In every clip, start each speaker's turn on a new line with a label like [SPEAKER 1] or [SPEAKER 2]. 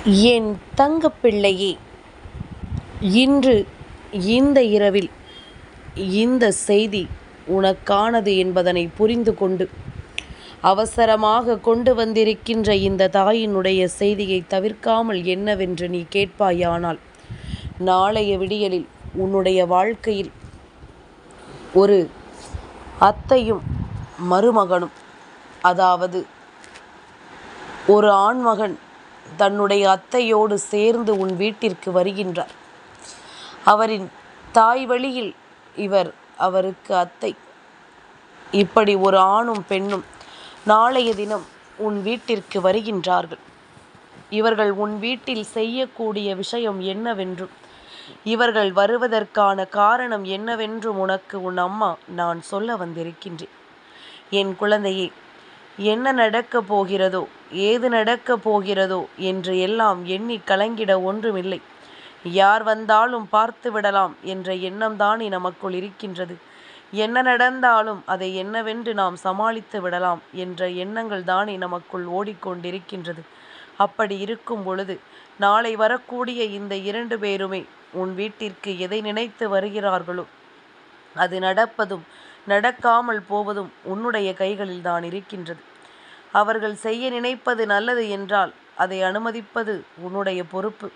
[SPEAKER 1] என் தங்கப்பிள்ளையே இன்று இந்த இரவில் இந்த செய்தி உனக்கானது என்பதனை புரிந்து கொண்டு அவசரமாக கொண்டு வந்திருக்கின்ற இந்த தாயினுடைய செய்தியை தவிர்க்காமல் என்னவென்று நீ கேட்பாயானால் நாளைய விடியலில் உன்னுடைய வாழ்க்கையில் ஒரு அத்தையும் மருமகனும் அதாவது ஒரு ஆண்மகன் தன்னுடைய அத்தையோடு சேர்ந்து உன் வீட்டிற்கு வருகின்றார். அவரின் தாய் வழியில் இவர் அவருக்கு அத்தை. இப்படி ஒரு ஆணும் பெண்ணும் நாளைய தினம் உன் வீட்டிற்கு வருகின்றார்கள். இவர்கள் உன் வீட்டில் செய்யக்கூடிய விஷயம் என்னவென்றும் இவர்கள் வருவதற்கான காரணம் என்னவென்றும் உனக்கு உன் அம்மா நான் சொல்ல வந்திருக்கின்றேன். என் குழந்தையை என்ன நடக்கப் போகிறதோ ஏது நடக்கப் போகிறதோ என்று எல்லாம் எண்ணி கலங்கிட ஒன்றுமில்லை. யார் வந்தாலும் பார்த்து விடலாம் என்ற எண்ணம்தானே நமக்குள் இருக்கின்றது. என்ன நடந்தாலும் அதை என்னவென்று நாம் சமாளித்து விடலாம் என்ற எண்ணங்கள் தானே நமக்குள் ஓடிக்கொண்டிருக்கின்றது. அப்படி இருக்கும் பொழுது நாளை வரக்கூடிய இந்த இரண்டு பேருமே உன் வீட்டிற்கு எதை நினைத்து வருகிறார்களோ அது நடப்பதும் நடக்காமல் போவதும் உன்னுடைய கைகளில் தான் இருக்கின்றது. அவர்கள் செய்ய நினைப்பது நல்லது என்றால் அதை அனுமதிப்பது உன்னுடைய பொறுப்பு.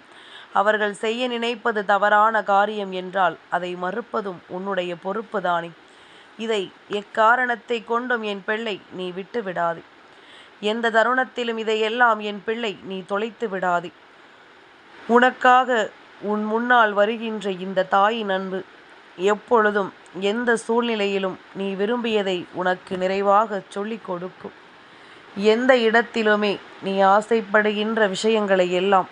[SPEAKER 1] அவர்கள் செய்ய நினைப்பது தவறான காரியம் என்றால் அதை மறுப்பதும் உன்னுடைய பொறுப்பு தானே. இதை எக்காரணத்தை கொண்டும் என் பிள்ளை நீ விட்டு விடாது. எந்த தருணத்திலும் இதையெல்லாம் என் பிள்ளை நீ தொலைத்து விடாதே. உனக்காக உன் முன்னால் வருகின்ற இந்த தாயின் அன்பு எப்பொழுதும் எந்த சூழ்நிலையிலும் நீ விரும்பியதை உனக்கு நிறைவாக சொல்லிக் கொடுக்கும். எந்த இடத்திலுமே நீ ஆசைப்படுகின்ற விஷயங்களை எல்லாம்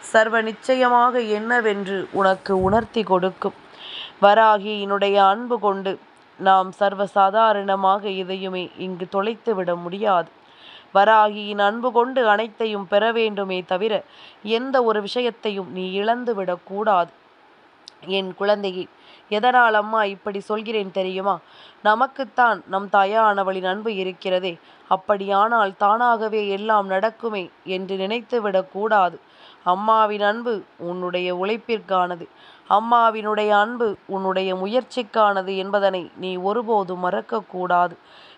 [SPEAKER 1] சர்வ நிச்சயமாக என்னவென்று உனக்கு உணர்த்தி கொடுக்கும். வராகியினுடைய அன்பு கொண்டு நாம் சர்வ சாதாரணமாக இங்கு தொலைத்து விட முடியாது. வராகியின் அன்பு கொண்டு அனைத்தையும் பெற வேண்டுமே தவிர எந்த ஒரு விஷயத்தையும் நீ இழந்து விடக்கூடாது என் குழந்தையை எதனால் அம்மா இப்படி சொல்கிறேன் தெரியுமா? நமக்குத்தான் நம் தாயானவளின் அன்பு இருக்கிறதே. அப்படியானால் தானாகவே எல்லாம் நடக்குமே என்று நினைத்துவிடக் கூடாது. அம்மாவின் அன்பு உன்னுடைய உழைப்பிற்கானது. அம்மாவினுடைய அன்பு உன்னுடைய முயற்சிக்கானது என்பதனை நீ ஒருபோதும் மறக்கக்கூடாது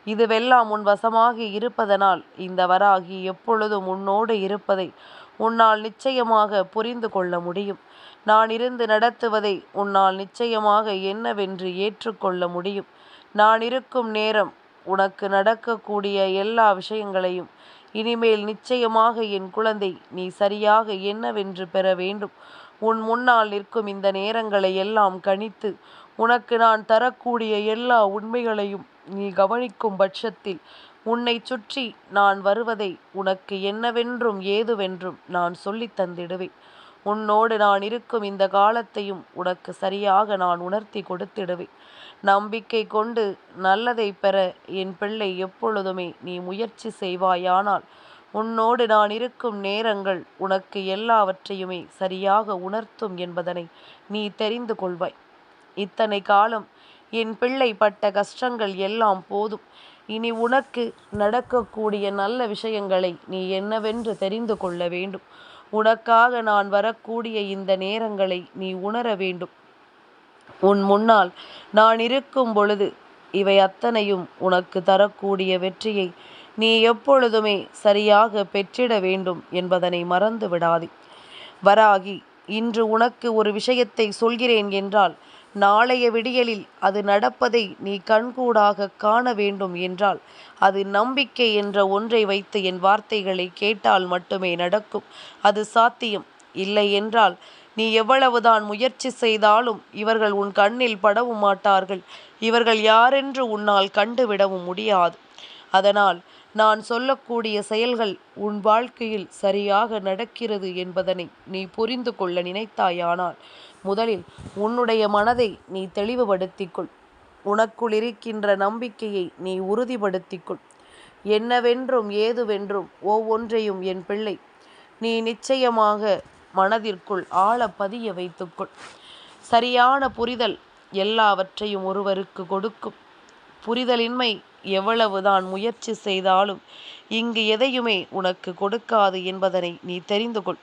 [SPEAKER 1] இதுவெல்லாம் உன் வசமாக இருப்பதனால் இந்த வராகி எப்பொழுதும் உன்னோடு இருப்பதை உன்னால் நிச்சயமாக புரிந்து கொள்ள முடியும். நான் இருந்து நடத்துவதை உன்னால் நிச்சயமாக என்னவென்று ஏற்றுக்கொள்ள முடியும். நான் இருக்கும் நேரம் உனக்கு நடக்கக்கூடிய எல்லா விஷயங்களையும் இனிமேல் நிச்சயமாக என் குழந்தை நீ சரியாக என்னவென்று பெற வேண்டும். உன் முன்னால் நிற்கும் இந்த நேரங்களை எல்லாம் கணித்து உனக்கு நான் தரக்கூடிய எல்லா உண்மைகளையும் நீ கவனிக்கும் பட்சத்தில் உன்னை சுற்றி நான் வருவதை உனக்கு என்னவென்றும் ஏதுவென்றும் நான் சொல்லித் தந்திடுவேன். உன்னோடு நான் இருக்கும் இந்த காலத்தையும் உனக்கு சரியாக நான் உணர்த்தி கொடுத்திடுவேன். நம்பிக்கை கொண்டு நல்லதை பெற என் பிள்ளை எப்பொழுதுமே நீ முயற்சி செய்வாயானால் உன்னோடு நான் இருக்கும் நேரங்கள் உனக்கு எல்லாவற்றையுமே சரியாக உணர்த்தும் என்பதனை நீ தெரிந்து கொள்வாய். இத்தனை காலம் என் பிள்ளை பட்ட கஷ்டங்கள் எல்லாம் போதும். இனி உனக்கு நடக்கக்கூடிய நல்ல விஷயங்களை நீ என்னவென்று தெரிந்து கொள்ள வேண்டும். உனக்காக நான் வரக்கூடிய இந்த நேரங்களை நீ உணர வேண்டும். உன் முன்னால் நான் இருக்கும் பொழுது இவை அத்தனையும் உனக்கு தரக்கூடிய வெற்றியை நீ எப்பொழுதுமே சரியாக பெற்றிட வேண்டும் என்பதனை மறந்து விடாதே வராகி இன்று உனக்கு ஒரு விஷயத்தை சொல்கிறேன் என்றால் நாளைய விடியலில் அது நடப்பதை நீ கண்கூடாக காண வேண்டும் என்றால் அது நம்பிக்கை என்ற ஒன்றை வைத்து என் வார்த்தைகளை கேட்டால் மட்டுமே நடக்கும். அது சாத்தியம். இல்லை என்றால் நீ எவ்வளவுதான் முயற்சி செய்தாலும் இவர்கள் உன் கண்ணில் படவும் மாட்டார்கள். இவர்கள் யாரென்று உன்னால் கண்டுவிடவும் முடியாது. அதனால் நான் சொல்லக்கூடிய செயல்கள் உன் வாழ்க்கையில் சரியாக நடக்கிறது என்பதனை நீ புரிந்து கொள்ள நினைத்தாயானால் முதலில் உன்னுடைய மனதை நீ தெளிவுபடுத்திக்கொள். உனக்குள் இருக்கின்ற நம்பிக்கையை நீ உறுதிப்படுத்திக்கொள். என்னவென்றும் ஏதுவென்றும் ஒவ்வொன்றையும் என் பிள்ளை நீ நிச்சயமாக மனதிற்குள் ஆழ பதிய வைத்துக்கொள். சரியான புரிதல் எல்லாவற்றையும் ஒருவருக்கு கொடுக்கும். புரிதலின்மை எவ்வளவுதான் முயற்சி செய்தாலும் இங்கு எதையுமே உனக்கு கொடுக்காது என்பதனை நீ தெரிந்து கொள்.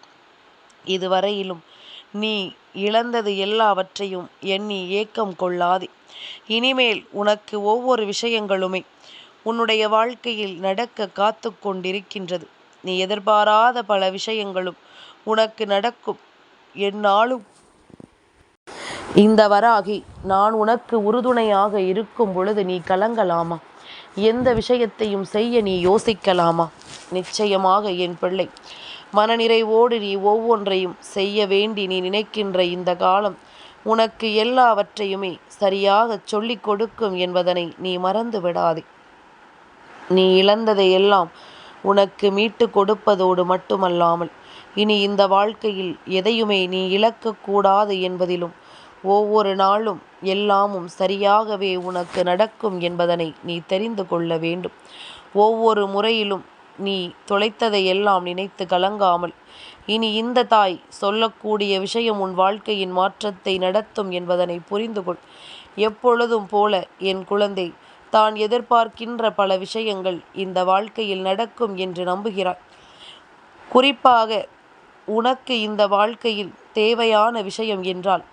[SPEAKER 1] இதுவரையிலும் நீ இழந்தது எல்லாவற்றையும் எண்ணி ஏக்கம் கொள்ளாதே. இனிமேல் உனக்கு ஒவ்வொரு விஷயங்களுமே உன்னுடைய வாழ்க்கையில் நடக்க காத்து கொண்டிருக்கின்றது. நீ எதிர்பாராத பல விஷயங்களும் உனக்கு நடக்கும். என்னாலும் இந்த வராகி நான் உனக்கு உறுதுணையாக இருக்கும் பொழுது நீ கலங்கலாமா? எந்த விஷயத்தையும் செய்ய நீ யோசிக்கலாமா? நிச்சயமாக என் பிள்ளை மனநிறைவோடு நீ ஒவ்வொன்றையும் செய்ய வேண்டி நீ நினைக்கின்ற இந்த காலம் உனக்கு எல்லாவற்றையுமே சரியாக சொல்லிக் கொடுக்கும் என்பதனை நீ மறந்து விடாதே. நீ இழந்ததை எல்லாம் உனக்கு மீட்டு கொடுப்பதோடு மட்டுமல்லாமல் இனி இந்த வாழ்க்கையில் எதையுமே நீ இழக்கக்கூடாது என்பதிலும் ஒவ்வொரு நாளும் எல்லாமும் சரியாகவே உனக்கு நடக்கும் என்பதனை நீ தெரிந்து கொள்ள வேண்டும். ஒவ்வொரு முறையிலும் நீ தொலைத்ததை எல்லாம் நினைத்து கலங்காமல் இனி இந்த தாய் சொல்லக்கூடிய விஷயம் உன் வாழ்க்கையின் மாற்றத்தை நடத்தும் என்பதனை புரிந்து கொள். எப்பொழுதும் போல என் குழந்தை தான் எதிர்பார்க்கின்ற பல விஷயங்கள் இந்த வாழ்க்கையில் நடக்கும் என்று நம்புகிறாய். குறிப்பாக உனக்கு இந்த வாழ்க்கையில் தேவையான விஷயம் என்றால்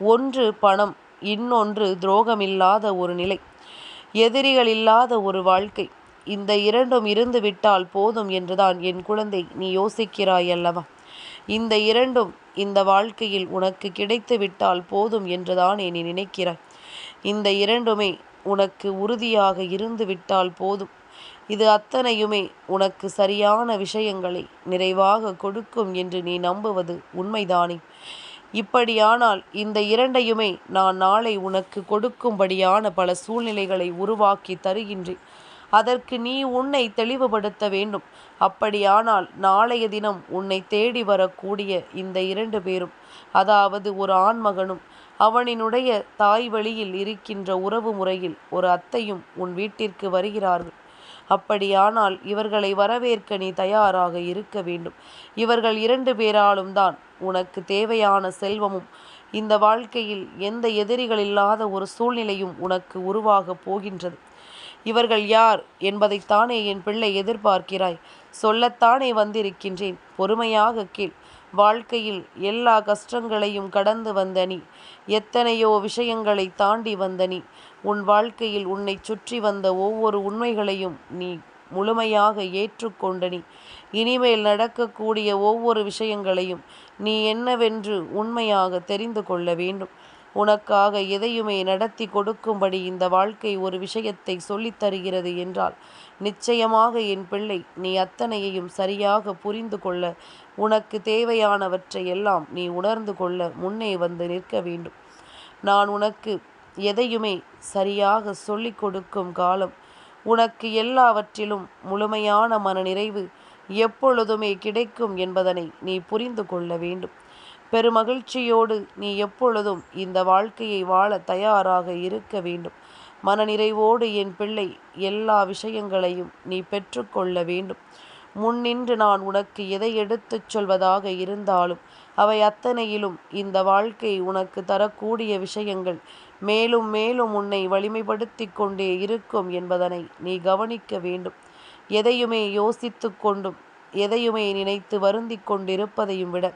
[SPEAKER 1] ஒன்று பணம் இன்னொன்று துரோகமில்லாத ஒரு நிலை எதிரிகள் இல்லாத ஒரு வாழ்க்கை. இந்த இரண்டும் இருந்து விட்டால் போதும் என்றுதான் என் குழந்தை நீ யோசிக்கிறாய் அல்லவா? இந்த இரண்டும் இந்த வாழ்க்கையில் உனக்கு கிடைத்து விட்டால் போதும் என்றுதானே நீ நினைக்கிறாய்? இந்த இரண்டுமே உனக்கு உறுதியாக இருந்து விட்டால் போதும். இது அத்தனையுமே உனக்கு சரியான விஷயங்களை நிறைவாக கொடுக்கும் என்று நீ நம்புவது உண்மைதானே? இப்படியானால் இந்த இரண்டையுமே நான் நாளை உனக்கு கொடுக்கும்படியான பல சூழ்நிலைகளை உருவாக்கி தருகின்றேன். அதற்கு நீ உன்னை தெளிவுபடுத்த வேண்டும். அப்படியானால் நாளைய தினம் உன்னை தேடி வரக்கூடிய இந்த இரண்டு பேரும் அதாவது ஒரு ஆண்மகனும் அவனினுடைய தாய் வழியில் இருக்கின்ற உறவு முறையில் ஒரு அத்தையும் உன் வீட்டிற்கு வருகிறார்கள். அப்படியானால் இவர்களை வரவேற்க நீ தயாராக இருக்க வேண்டும். இவர்கள் இரண்டு பேராலும் தான் உனக்கு தேவையான செல்வமும் இந்த வாழ்க்கையில் எந்த எதிரிகள் இல்லாத ஒரு சூழ்நிலையும் உனக்கு உருவாகப் போகின்றது. இவர்கள் யார் என்பதைத்தானே என் பிள்ளை எதிர்பார்க்கிறாய். சொல்லத்தானே வந்திருக்கின்றேன். பொறுமையாக கேள். வாழ்க்கையில் எல்லா கஷ்டங்களையும் கடந்து வந்த நீ எத்தனையோ விஷயங்களை தாண்டி வந்த நீ உன் வாழ்க்கையில் உன்னை சுற்றி வந்த ஒவ்வொரு உண்மைகளையும் நீ முழுமையாக ஏற்றுக்கொண்ட நீ இனிமேல் நடக்கக்கூடிய ஒவ்வொரு விஷயங்களையும் நீ என்னவென்று உண்மையாக தெரிந்து கொள்ள வேண்டும். உனக்காக எதையுமே நடத்தி கொடுக்கும்படி இந்த வாழ்க்கை ஒரு விஷயத்தை சொல்லித் தருகிறது என்றால் நிச்சயமாக என் பிள்ளை நீ அத்தனையையும் சரியாக புரிந்து கொள்ள உனக்கு தேவையானவற்றை எல்லாம் நீ உணர்ந்து கொள்ள முன்னே வந்து நிற்க வேண்டும். நான் உனக்கு எதையுமே சரியாக சொல்லிக் கொடுக்கும் காலம் உனக்கு எல்லாவற்றிலும் முழுமையான மனநிறைவு எப்பொழுதுமே கிடைக்கும் என்பதனை நீ புரிந்து கொள்ள வேண்டும். பெருமகிழ்ச்சியோடு நீ எப்பொழுதும் இந்த வாழ்க்கையை வாழ தயாராக இருக்க வேண்டும். மனநிறைவோடு என் பிள்ளை எல்லா விஷயங்களையும் நீ பெற்றுக்கொள்ள வேண்டும். முன்னின்று நான் உனக்கு எதை எடுத்துச் சொல்வதாக இருந்தாலும் அவை அத்தனையிலும் இந்த வாழ்க்கை உனக்கு தரக்கூடிய விஷயங்கள். மேலும் மேலும் உன்னை வலிமைப்படுத்தி கொண்டே இருக்கும் என்பதனை நீ கவனிக்க வேண்டும். எதையுமே யோசித்து கொண்டும் எதையுமே நினைத்து வருந்தி கொண்டிருப்பதையும் விட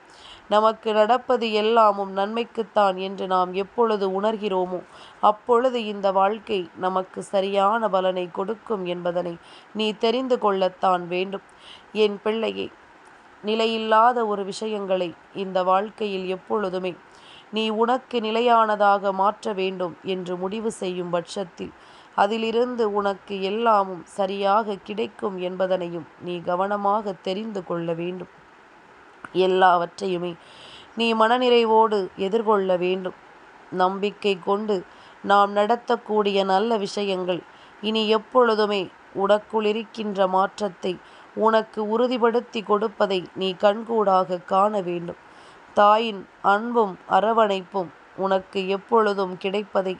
[SPEAKER 1] நமக்கு நடப்பது எல்லாமும் நன்மைக்குத்தான் என்று நாம் எப்பொழுது உணர்கிறோமோ அப்பொழுது இந்த வாழ்க்கை நமக்கு சரியான பலனை கொடுக்கும் என்பதனை நீ தெரிந்து கொள்ளத்தான் வேண்டும். என் பிள்ளையே நிலையில்லாத ஒரு விஷயங்களை இந்த வாழ்க்கையில் எப்பொழுதுமே நீ உனக்கு நிலையானதாக மாற்ற வேண்டும் என்று முடிவு செய்யும் பட்சத்தில் அதிலிருந்து உனக்கு எல்லாமும் சரியாக கிடைக்கும் என்பதனையும் நீ கவனமாக தெரிந்து கொள்ள வேண்டும். எல்லாவற்றையுமே நீ மனநிறைவோடு எதிர்கொள்ள வேண்டும். நம்பிக்கை கொண்டு நாம் நடத்தக்கூடிய நல்ல விஷயங்கள் இனி எப்பொழுதுமே உனக்குள் இருக்கின்ற மாற்றத்தை உனக்கு உறுதிப்படுத்தி கொடுப்பதை நீ கண்கூடாக காண வேண்டும். தாயின் அன்பும் அரவணைப்பும் உனக்கு எப்பொழுதும் கிடைப்பதை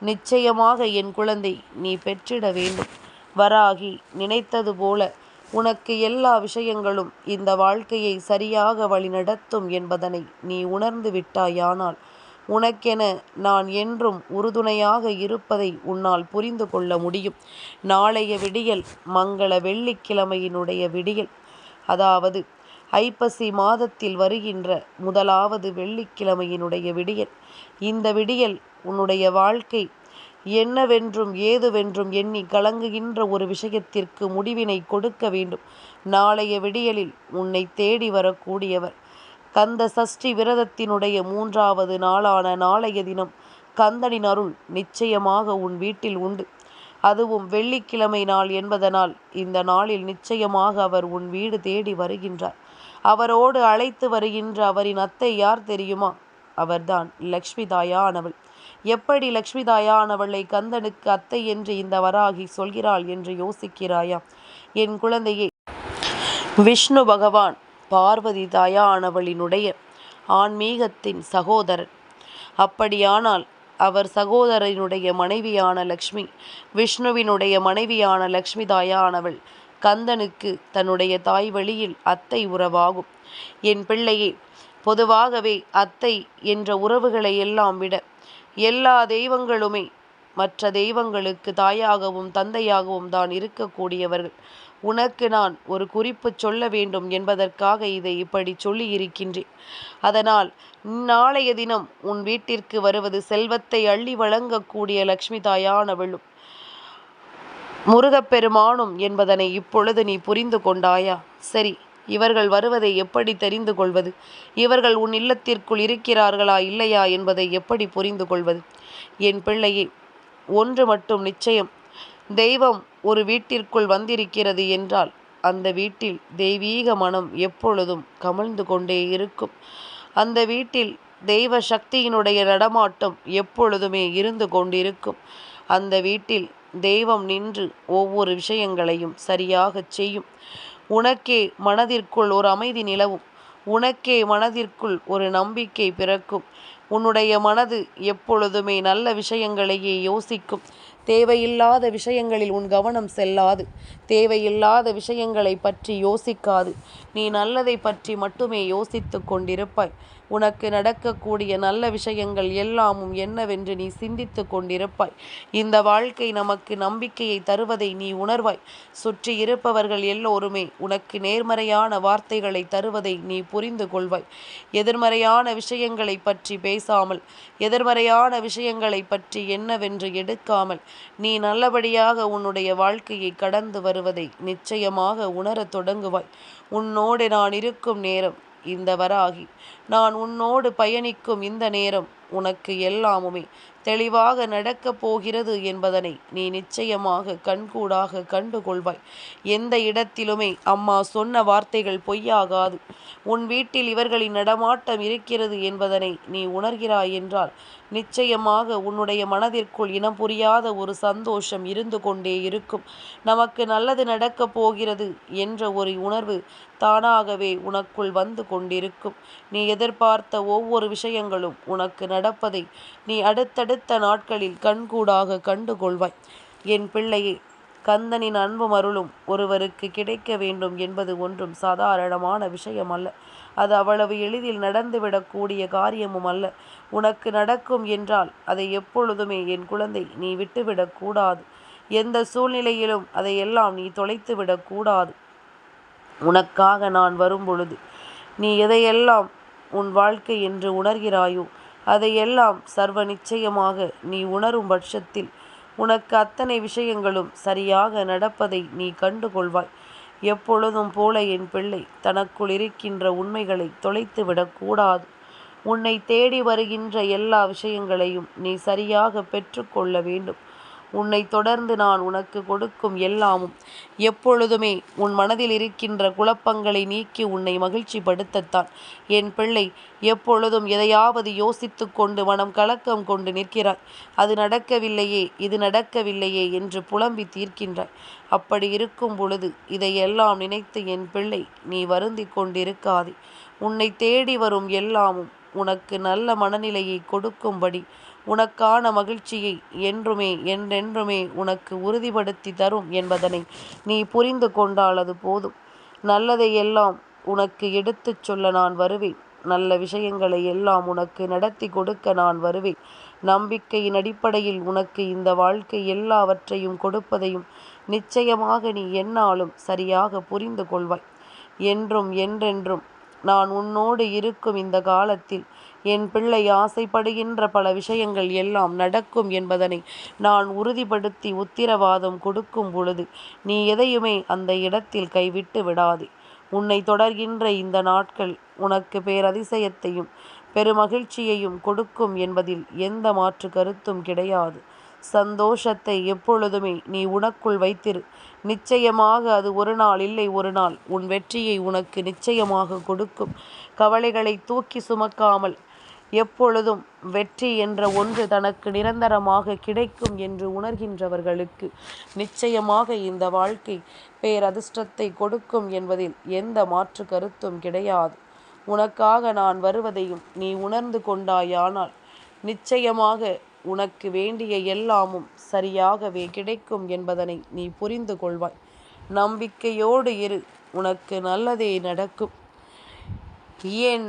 [SPEAKER 1] நிச்சயமாக என் குழந்தை நீ பெற்றிட வேண்டும். வராகி நினைத்தது போல உனக்கு எல்லா விஷயங்களும் இந்த வாழ்க்கையை சரியாக வழிநடத்தும் என்பதனை நீ உணர்ந்து விட்டாயானால் உனக்கென நான் என்றும் உறுதுணையாக இருப்பதை உன்னால் புரிந்து கொள்ள முடியும். நாளைய விடியல் மங்கள வெள்ளிக்கிழமையினுடைய விடியல். அதாவது ஐப்பசி மாதத்தில் வருகின்ற முதலாவது வெள்ளிக்கிழமையினுடைய விடியல். இந்த விடியல் உன்னுடைய வாழ்க்கை என்னவென்றும் ஏதுவென்றும் எண்ணி கலங்குகின்ற ஒரு விஷயத்திற்கு முடிவினை கொடுக்க வேண்டும். நாளைய விடியலில் உன்னை தேடி வரக்கூடியவர். கந்த சஷ்டி விரதத்தினுடைய மூன்றாவது நாளான நாளைய தினம் கந்தனின் அருள் நிச்சயமாக உன் வீட்டில் உண்டு. அதுவும் வெள்ளிக்கிழமை நாள் என்பதனால் இந்த நாளில் நிச்சயமாக அவர் உன் வீடு தேடி வருகின்றார். அவரோடு அழைத்து வருகின்ற அவரின் அத்தை யார் தெரியுமா? அவர்தான் லக்ஷ்மி தாயானவள். எப்படி லக்ஷ்மி தாயானவளை கந்தனுக்கு அத்தை என்று இந்த வராகி சொல்கிறாள் என்று யோசிக்கிறாயா? என் குழந்தையே விஷ்ணு பகவான் பார்வதி தாயானவளினுடைய ஆன்மீகத்தின் சகோதரன் அப்படியானால் அவர் சகோதரனுடைய மனைவியான லக்ஷ்மி விஷ்ணுவினுடைய மனைவியான லக்ஷ்மி தாயானவள் கந்தனுக்கு தன்னுடைய தாய் வழியில் அத்தை உறவாகும். என் பிள்ளையே பொதுவாகவே அத்தை என்ற உறவுகளை எல்லாம் விட எல்லா தெய்வங்களுமே மற்ற தெய்வங்களுக்கு தாயாகவும் தந்தையாகவும் தான் இருக்கக்கூடியவர்கள். உனக்கு நான் ஒரு குறிப்பு சொல்ல வேண்டும் என்பதற்காக இதை இப்படி சொல்லி இருக்கின்றேன் அதனால் நாளைய தினம் உன் வீட்டிற்கு வருவது செல்வத்தை அள்ளி வழங்கக்கூடிய லக்ஷ்மி தாயானவளும் முருகப்பெருமானும் என்பதனை இப்பொழுது நீ புரிந்து கொண்டாயா? சரி இவர்கள் வருவதை எப்படி தெரிந்து கொள்வது? இவர்கள் உன் இல்லத்திற்குள் இருக்கிறார்களா இல்லையா என்பதை எப்படி புரிந்து கொள்வது? என் பிள்ளையே ஒன்று மட்டும் நிச்சயம். தெய்வம் ஒரு வீட்டிற்குள் வந்திருக்கிறது என்றால் அந்த வீட்டில் தெய்வீக மனம் எப்பொழுதும் கமழ்ந்து கொண்டே இருக்கும். அந்த வீட்டில் தெய்வ சக்தியினுடைய நடமாட்டம் எப்பொழுதுமே இருந்து கொண்டிருக்கும். அந்த வீட்டில் தெய்வம் நின்று ஒவ்வொரு விஷயங்களையும் சரியாகச் செய்யும். உனக்கே மனதிற்குள் ஒரு அமைதி நிலவும். உனக்கே மனதிற்குள் ஒரு நம்பிக்கை பிறக்கும். உன்னுடைய மனது எப்பொழுதுமே நல்ல விஷயங்களையே யோசிக்கும். தேவையில்லாத விஷயங்களில் உன் கவனம் செல்லாது. தேவையில்லாத விஷயங்களை பற்றி யோசிக்காது. நீ நல்லதை பற்றி மட்டுமே யோசித்து கொண்டிருப்பாய். உனக்கு நடக்கக்கூடிய நல்ல விஷயங்கள் எல்லாமும் என்னவென்று நீ சிந்தித்து கொண்டிருப்பாய். இந்த வாழ்க்கை நமக்கு நம்பிக்கையை தருவதை நீ உணர்வாய். சுற்றி இருப்பவர்கள் எல்லோருமே உனக்கு நேர்மறையான வார்த்தைகளை தருவதை நீ புரிந்து கொள்வாய். எதிர்மறையான விஷயங்களை பற்றி பேசாமல் எதிர்மறையான விஷயங்களை பற்றி என்னவென்று எடுக்காமல் நீ நல்லபடியாக உன்னுடைய வாழ்க்கையை கடந்து வருவதை நிச்சயமாக உணரத் தொடங்குவாய். உன்னோடு நான் இருக்கும் நேரம் இந்த வராகி. நான் உன்னோடு பயணிக்கும் இந்த நேரம் உனக்கு எல்லாமுமே. தெளிவாக நடக்கப் போகிறது என்பதனை நீ நிச்சயமாக கண்கூடாக கண்டு கொள்வாய். எந்த இடத்திலுமே அம்மா சொன்ன வார்த்தைகள் பொய்யாகாது. உன் வீட்டில் இவர்களின் நடமாட்டம் இருக்கிறது என்பதனை நீ உணர்கிறாய் என்றால் நிச்சயமாக உன்னுடைய மனதிற்குள் இனம் புரியாத ஒரு சந்தோஷம் இருந்து கொண்டே இருக்கும். நமக்கு நல்லது நடக்கப் போகிறது என்ற ஒரு உணர்வு தானாகவே உனக்குள் வந்து கொண்டிருக்கும். நீ எதிர்பார்த்த ஒவ்வொரு விஷயங்களும் உனக்கு நடப்பதை நீ அடுத்தடுத்த அடுத்த நாட்களில் கண்கூடாக கண்டு கொள்வாய். என் பிள்ளையே கந்தனின் அன்பும் அருளும் ஒருவருக்கு கிடைக்க வேண்டும் என்பது ஒன்றும் சாதாரணமான விஷயம் அல்ல அது அவ்வளவு எளிதில் நடந்துவிடக்கூடிய காரியமும் அல்ல. உனக்கு நடக்கும் என்றால் அதை எப்பொழுதுமே என் குழந்தை நீ விட்டுவிடக்கூடாது எந்த சூழ்நிலையிலும் அதையெல்லாம் நீ தொலைத்து விடக்கூடாது உனக்காக நான் வரும் பொழுது நீ எதையெல்லாம் உன் வாழ்க்கை என்று உணர்கிறாயோ அதையெல்லாம் சர்வ நிச்சயமாக நீ உணரும் பட்சத்தில் உனக்கு அத்தனை விஷயங்களும் சரியாக நடப்பதை நீ கண்டு கொள்வாய் எப்பொழுதும் போல என் பிள்ளை தனக்குள் இருக்கின்ற உண்மைகளை தொலைத்து விடக்கூடாது உன்னை தேடி வருகின்ற எல்லா விஷயங்களையும் நீ சரியாக பெற்றுக்கொள்ள வேண்டும். உன்னை தொடர்ந்து நான் உனக்கு கொடுக்கும் எல்லாமும். எப்பொழுதுமே உன் மனதில் இருக்கின்ற குழப்பங்களை நீக்கி உன்னை மகிழ்ச்சிப்படுத்தத்தான். என் பிள்ளை எப்பொழுதும் எதையாவது யோசித்து கொண்டு மனம் கலக்கம் கொண்டு நிற்கிறாய். அது நடக்கவில்லையே இது நடக்கவில்லையே என்று புலம்பி தீர்க்கின்றாய். அப்படி இருக்கும் பொழுது இதையெல்லாம் நினைத்து என் பிள்ளை நீ வருந்தி கொண்டிருக்காதே. உன்னை தேடி வரும் எல்லாமும் உனக்கு நல்ல மனநிலையை கொடுக்கும்படி உனக்கான மகிழ்ச்சியை என்றுமே என்றென்றுமே உனக்கு உறுதிப்படுத்தி தரும் என்பதனை நீ புரிந்து கொண்டால் அது போதும். நல்லதை எல்லாம் உனக்கு எடுத்துச் சொல்ல நான் வருவேன். நல்ல விஷயங்களை எல்லாம் உனக்கு நடத்தி கொடுக்க நான் வருவேன். நம்பிக்கையின் அடிப்படையில் உனக்கு இந்த வாழ்க்கை எல்லாவற்றையும் கொடுப்பதையும் நிச்சயமாக நீ என்னாலும் சரியாக புரிந்து கொள்வாய். என்றும் என்றென்றும் நான் உன்னோடு இருக்கும் இந்த காலத்தில் என் பிள்ளை ஆசைப்படுகின்ற பல விஷயங்கள் எல்லாம் நடக்கும் என்பதனை நான் உறுதிப்படுத்தி உத்திரவாதம் கொடுக்கும் பொழுது நீ எதையுமே அந்த இடத்தில் கைவிட்டு விடாதே. உன்னை தொடர்கின்ற இந்த நாட்கள் உனக்கு பேரதிசயத்தையும் பெருமகிழ்ச்சியையும் கொடுக்கும் என்பதில் எந்த மாற்று கருத்தும் கிடையாது. சந்தோஷத்தை எப்பொழுதுமே நீ உனக்குள் வைத்திரு. நிச்சயமாக அது ஒரு நாள் இல்லை ஒரு நாள். உன் வெற்றியை உனக்கு நிச்சயமாக கொடுக்கும். கவலைகளை தூக்கி சுமக்காமல் எப்பொழுதும் வெற்றி என்ற ஒன்று தனக்கு நிரந்தரமாக கிடைக்கும் என்று உணர்கின்றவர்களுக்கு நிச்சயமாக இந்த வாழ்க்கை பேரதிர்ஷ்டத்தை கொடுக்கும் என்பதில் எந்த மாற்று கருத்தும் கிடையாது. உனக்காக நான் வருவதையும் நீ உணர்ந்து கொண்டாயானால் நிச்சயமாக உனக்கு வேண்டிய எல்லாமும் சரியாகவே கிடைக்கும் என்பதனை நீ புரிந்து கொள்வாய். நம்பிக்கையோடு இரு உனக்கு நல்லதே நடக்கும். ஏன்